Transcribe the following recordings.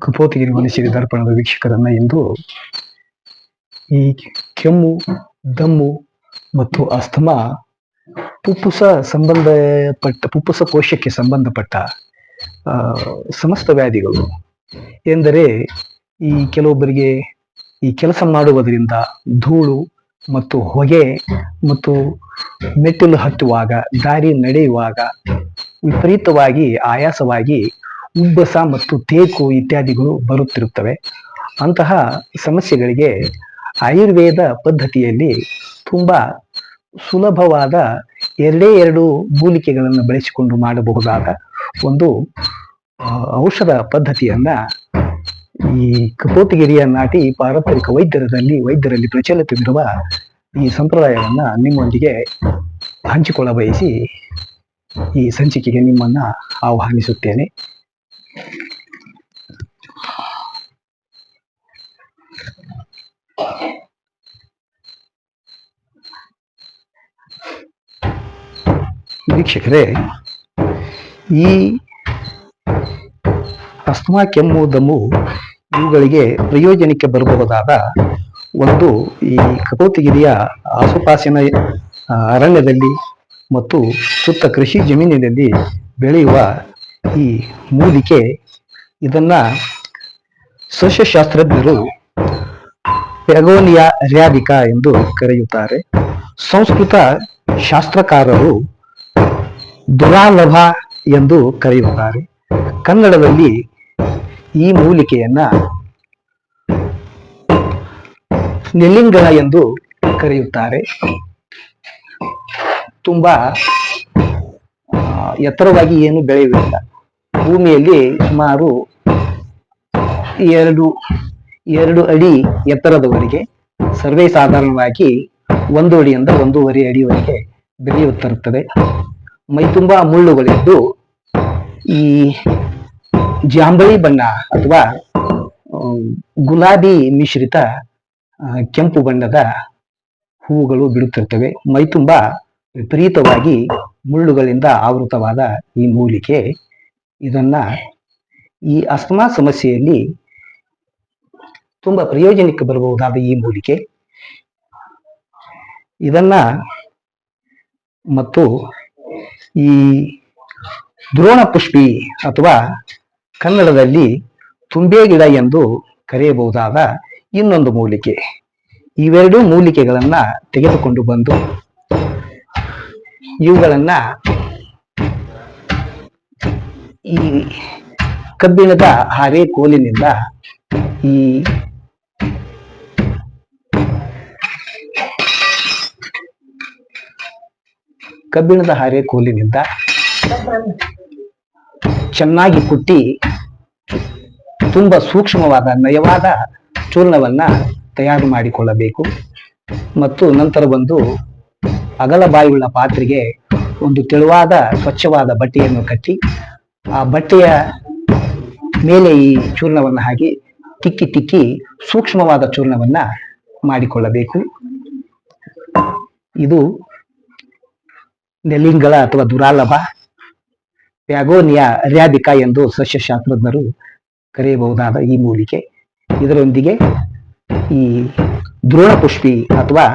ಕಪೋತಿಗಿರಿ ಮನಸ್ಸಿಗೆ ದರ್ಪಣದ ವೀಕ್ಷಕರನ್ನ ಎಂದು ಈ ಕೆಮ್ಮು, ದಮ್ಮು ಮತ್ತು ಅಸ್ತಮಾ ಪುಪ್ಪುಸ ಸಂಬಂಧಪಟ್ಟ, ಪುಪ್ಪುಸ ಕೋಶಕ್ಕೆ ಸಂಬಂಧಪಟ್ಟ ಸಮಸ್ತ ವ್ಯಾಧಿಗಳು. ಎಂದರೆ ಈ ಕೆಲವೊಬ್ಬರಿಗೆ ಈ ಕೆಲಸ ಮಾಡುವುದರಿಂದ ಧೂಳು ಮತ್ತು ಹೊಗೆ ಮತ್ತು ಮೆಟ್ಟಿಲು ಹತ್ತುವಾಗ, ದಾರಿ ನಡೆಯುವಾಗ ವಿಪರೀತವಾಗಿ ಆಯಾಸವಾಗಿ ಉಬ್ಬಸ ಮತ್ತು ತೇಕು ಇತ್ಯಾದಿಗಳು ಬರುತ್ತಿರುತ್ತವೆ. ಅಂತಹ ಸಮಸ್ಯೆಗಳಿಗೆ ಆಯುರ್ವೇದ ಪದ್ಧತಿಯಲ್ಲಿ ತುಂಬಾ ಸುಲಭವಾದ ಎರಡೇ ಎರಡು ಮೂಲಿಕೆಗಳನ್ನು ಬಳಸಿಕೊಂಡು ಮಾಡಬಹುದಾದ ಒಂದು ಔಷಧ ಪದ್ಧತಿಯನ್ನ ಈ ಕಪೋತಗಿರಿಯ ನಾಟಿ ಪಾರಂಪರಿಕ ವೈದ್ಯರಲ್ಲಿ ವೈದ್ಯರಲ್ಲಿ ಪ್ರಚಲಿತವಿರುವ ಈ ಸಂಪ್ರದಾಯವನ್ನ ನಿಮ್ಮೊಂದಿಗೆ ಹಂಚಿಕೊಳ್ಳ ಬಯಸಿ ಈ ಸಂಚಿಕೆಗೆ ನಿಮ್ಮನ್ನ ಆಹ್ವಾನಿಸುತ್ತೇನೆ. ವೀಕ್ಷಕರೇ ಈ ಅಸ್ತಮಾ, ಕೆಮ್ಮು, ದಮ್ಮು ಇವುಗಳಿಗೆ ಪ್ರಯೋಜನಕ್ಕೆ ಬರಬಹುದಾದ ಒಂದು ಈ ಕಪೋತಿಗಿರಿಯ ಆಸುಪಾಸಿನ ಅರಣ್ಯದಲ್ಲಿ ಮತ್ತು ಸುತ್ತ ಕೃಷಿ ಜಮೀನಿನಲ್ಲಿ ಬೆಳೆಯುವ ಈ ಮೂಲಿಕೆ ಇದನ್ನ ಸಸ್ಯಶಾಸ್ತ್ರಜ್ಞರು ಪೆಗೋನಿಯಾ ರ್ಯಾಬಿಕಾ ಎಂದು ಕರೆಯುತ್ತಾರೆ. ಸಂಸ್ಕೃತ ಶಾಸ್ತ್ರಕಾರರು ದುರಾಲಭ ಎಂದು ಕರೆಯುತ್ತಾರೆ. ಕನ್ನಡದಲ್ಲಿ ಈ ಮೂಲಿಕೆಯನ್ನ ನೆಲಿಂಗಣ ಎಂದು ಕರೆಯುತ್ತಾರೆ. ತುಂಬಾ ಎತ್ತರವಾಗಿ ಏನು ಬೆಳೆಯುವುದಿಲ್ಲ. ಭೂಮಿಯಲ್ಲಿ ಸುಮಾರು ಎರಡು ಎರಡು ಅಡಿ ಎತ್ತರದವರೆಗೆ ಸರ್ವೇ ಸಾಧಾರಣವಾಗಿ ಒಂದು ಅಡಿಯಿಂದ ಒಂದೂವರೆ ಅಡಿವರೆಗೆ ಬೆಳೆಯುತ್ತಿರುತ್ತದೆ ಮೈ ತುಂಬಾ ಮುಳ್ಳುಗಳಿದ್ದು ಈ ಜಾಂಬಳಿ ಬಣ್ಣ ಅಥವಾ ಗುಲಾಬಿ ಮಿಶ್ರಿತ ಕೆಂಪು ಬಣ್ಣದ ಹೂವುಗಳು ಬಿಡುತ್ತಿರ್ತವೆ ಮೈ ತುಂಬಾ ವಿಪರೀತವಾಗಿ ಮುಳ್ಳುಗಳಿಂದ ಆವೃತವಾದ ಈ ಮೂಲಿಕೆ ಇದನ್ನ ಈ ಅಸ್ತಮಾ ಸಮಸ್ಯೆಯಲ್ಲಿ ತುಂಬಾ ಪ್ರಯೋಜನಕ್ಕೆ ಬರಬಹುದಾದ ಈ ಮೂಲಿಕೆ. ಇದನ್ನ ಮತ್ತು ಈ ದ್ರೋಣ ಪುಷ್ಪಿ ಅಥವಾ ಕನ್ನಡದಲ್ಲಿ ತುಂಬೆ ಗಿಡ ಎಂದು ಕರೆಯಬಹುದಾದ ಇನ್ನೊಂದು ಮೂಲಿಕೆ. ಇವೆರಡೂ ಮೂಲಿಕೆಗಳನ್ನ ತೆಗೆದುಕೊಂಡು ಬಂದು ಇವುಗಳನ್ನ ಈ ಕಬ್ಬಿಣದ ಹಾರೆ ಕೋಲಿನಿಂದ ಈ ಕಬ್ಬಿಣದ ಹಾರೆ ಕೋಲಿನಿಂದ ಚೆನ್ನಾಗಿ ಕುಟ್ಟಿ ತುಂಬಾ ಸೂಕ್ಷ್ಮವಾದ ನಯವಾದ ಚೂರ್ಣವನ್ನ ತಯಾರು ಮಾಡಿಕೊಳ್ಳಬೇಕು. ಮತ್ತು ನಂತರ ಬಂದು ಅಗಲ ಬಾಯುಳ್ಳ ಪಾತ್ರೆಗೆ ಒಂದು ತೆಳುವಾದ ಸ್ವಚ್ಛವಾದ ಬಟ್ಟೆಯನ್ನು ಕಟ್ಟಿ ಆ ಬಟ್ಟೆಯ ಮೇಲೆ ಈ ಚೂರ್ಣವನ್ನು ಹಾಕಿ, ತಿಕ್ಕಿ ತಿಕ್ಕಿ ಸೂಕ್ಷ್ಮವಾದ ಚೂರ್ಣವನ್ನ ಮಾಡಿಕೊಳ್ಳಬೇಕು. ಇದು ನೆಲಿಂಗಳ ಅಥವಾ ದುರಾಲಭ, ಪ್ಯಾಗೋನಿಯಾ ರ್ಯಾಬಿಕಾ ಎಂದು ಸಸ್ಯಶಾಸ್ತ್ರಜ್ಞರು ಕರೆಯಬಹುದಾದ ಈ ಮೂಲಿಕೆ. ಇದರೊಂದಿಗೆ ಈ ದ್ರೋಣ ಪುಷ್ಪಿ ಅಥವಾ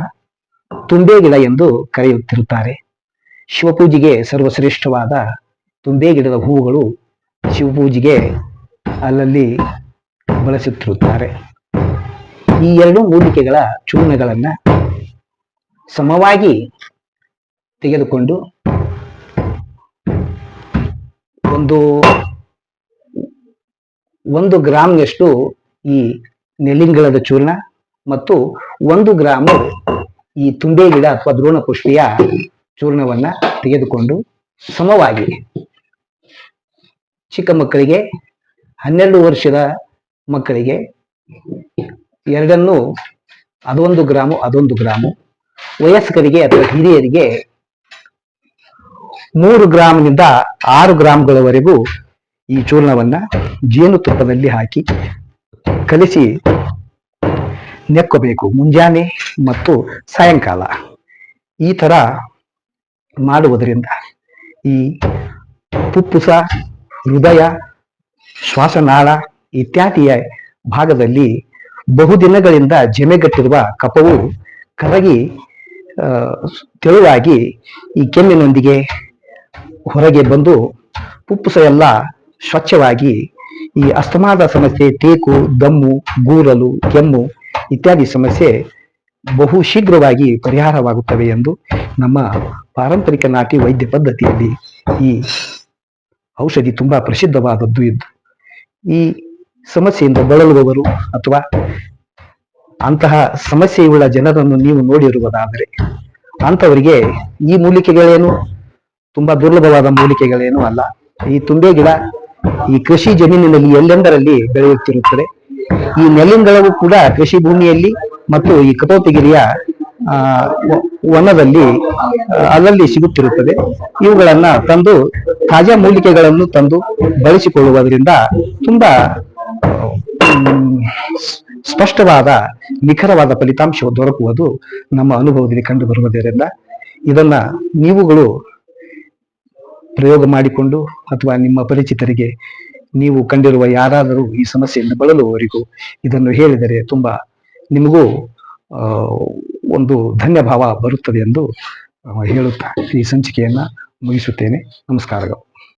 ತುಂಬೆ ಗಿಡ ಎಂದು ಕರೆಯುತ್ತಿರುತ್ತಾರೆ. ಶಿವಪೂಜೆಗೆ ಸರ್ವಶ್ರೇಷ್ಠವಾದ ತುಂಬೆ ಗಿಡದ ಹೂವುಗಳು ಶಿವಪೂಜೆಗೆ ಅಲ್ಲಲ್ಲಿ ಬಳಸುತ್ತಿರುತ್ತಾರೆ. ಈ ಎರಡು ಮೂಲಿಕೆಗಳ ಚೂರ್ಣಗಳನ್ನ ಸಮವಾಗಿ ತೆಗೆದುಕೊಂಡು ಒಂದು ಒಂದು ಗ್ರಾಮ್ನಷ್ಟು ಈ ನೆಲಿಂಗಳದ ಚೂರ್ಣ ಮತ್ತು ಒಂದು ಗ್ರಾಮು ಈ ತುಂಬೆ ಗಿಡ ಅಥವಾ ದ್ರೋಣ ಪುಷ್ಪಿಯ ಚೂರ್ಣವನ್ನ ತೆಗೆದುಕೊಂಡು ಸಮವಾಗಿ ಚಿಕ್ಕ ಮಕ್ಕಳಿಗೆ, ಹನ್ನೆರಡು ವರ್ಷದ ಮಕ್ಕಳಿಗೆ ಎರಡನ್ನು ಅದೊಂದು ಗ್ರಾಮು ಅದೊಂದು ಗ್ರಾಮು. ವಯಸ್ಕರಿಗೆ ಅಥವಾ ಹಿರಿಯರಿಗೆ ಮೂರು ಗ್ರಾಮ್ನಿಂದ ಆರು ಗ್ರಾಮ್ಗಳವರೆಗೂ ಈ ಚೂರ್ಣವನ್ನ ಜೇನುತುಪ್ಪದಲ್ಲಿ ಹಾಕಿ ಕಲಿಸಿ ನೆಕ್ಕಬೇಕು. ಮುಂಜಾನೆ ಮತ್ತು ಸಾಯಂಕಾಲ ಈ ತರ ಮಾಡುವುದರಿಂದ ಈ ಪುಪ್ಪುಸ ಹೃದಯ, ಶ್ವಾಸನಾಳ ಇತ್ಯಾದಿಯ ಭಾಗದಲ್ಲಿ ಬಹುದಿನಗಳಿಂದ ಜಮೆಗಟ್ಟಿರುವ ಕಫವು ಕರಗಿ ತೆಳುವಾಗಿ ಈ ಕೆಮ್ಮಿನೊಂದಿಗೆ ಹೊರಗೆ ಬಂದು ಪುಪ್ಪುಸ ಎಲ್ಲ ಸ್ವಚ್ಛವಾಗಿ ಈ ಅಸ್ತಮಾದ ಸಮಸ್ಯೆ, ತೇಕು, ದಮ್ಮು, ಗೂರಲು, ಕೆಮ್ಮು ಇತ್ಯಾದಿ ಸಮಸ್ಯೆ ಬಹು ಶೀಘ್ರವಾಗಿ ಪರಿಹಾರವಾಗುತ್ತವೆ ಎಂದು ನಮ್ಮ ಪಾರಂಪರಿಕ ನಾಟಿ ವೈದ್ಯ ಪದ್ಧತಿಯಲ್ಲಿ ಈ ಔಷಧಿ ತುಂಬಾ ಪ್ರಸಿದ್ಧವಾದದ್ದು ಇದ್ದು ಈ ಸಮಸ್ಯೆಯಿಂದ ಬಳಲುವವರು ಅಥವಾ ಅಂತಹ ಸಮಸ್ಯೆಯುಳ್ಳ ಜನರನ್ನು ನೀವು ನೋಡಿರುವುದಾದರೆ ಅಂಥವರಿಗೆ ಈ ಮೂಲಿಕೆಗಳೇನು? ತುಂಬಾ ದುರ್ಲಭವಾದ ಮೂಲಿಕೆಗಳೇನು ಅಲ್ಲ. ಈ ತುಂಬೆ ಗಿಡ ಈ ಕೃಷಿ ಜಮೀನಿನಲ್ಲಿ ಎಲ್ಲೆಂದರಲ್ಲಿ ಬೆಳೆಯುತ್ತಿರುತ್ತದೆ? ಈ ನೆಲ್ಲಿಂಗಳವು ಕೂಡ ಕೃಷಿ ಭೂಮಿಯಲ್ಲಿ ಮತ್ತು ಈ ಕಟೋತಿಗಿರಿಯ ವನದಲ್ಲಿ ಅಲ್ಲಲ್ಲಿ ಸಿಗುತ್ತಿರುತ್ತದೆ. ಇವುಗಳನ್ನ ತಂದು ತಾಜಾ ಮೂಲಿಕೆಗಳನ್ನು ತಂದು ಬಳಸಿಕೊಳ್ಳುವುದರಿಂದ ತುಂಬಾ ಸ್ಪಷ್ಟವಾದ, ನಿಖರವಾದ ಫಲಿತಾಂಶ ದೊರಕುವುದು ನಮ್ಮ ಅನುಭವದಲ್ಲಿ ಕಂಡು ಬರುವುದರಿಂದ ಇದನ್ನ ನೀವುಗಳು ಪ್ರಯೋಗ ಮಾಡಿಕೊಂಡು ಅಥವಾ ನಿಮ್ಮ ಪರಿಚಿತರಿಗೆ ನೀವು ಕಂಡಿರುವ ಯಾರಾದರೂ ಈ ಸಮಸ್ಯೆಯಿಂದ ಬಳಲುವವರಿಗೂ ಇದನ್ನು ಹೇಳಿದರೆ ತುಂಬಾ ನಿಮಗೂ ಒಂದು ಧನ್ಯಭಾವ ಬರುತ್ತದೆ ಎಂದು ಹೇಳುತ್ತಾ ಈ ಸಂಚಿಕೆಯನ್ನು ಮುಗಿಸುತ್ತೇನೆ. ನಮಸ್ಕಾರಗಳು.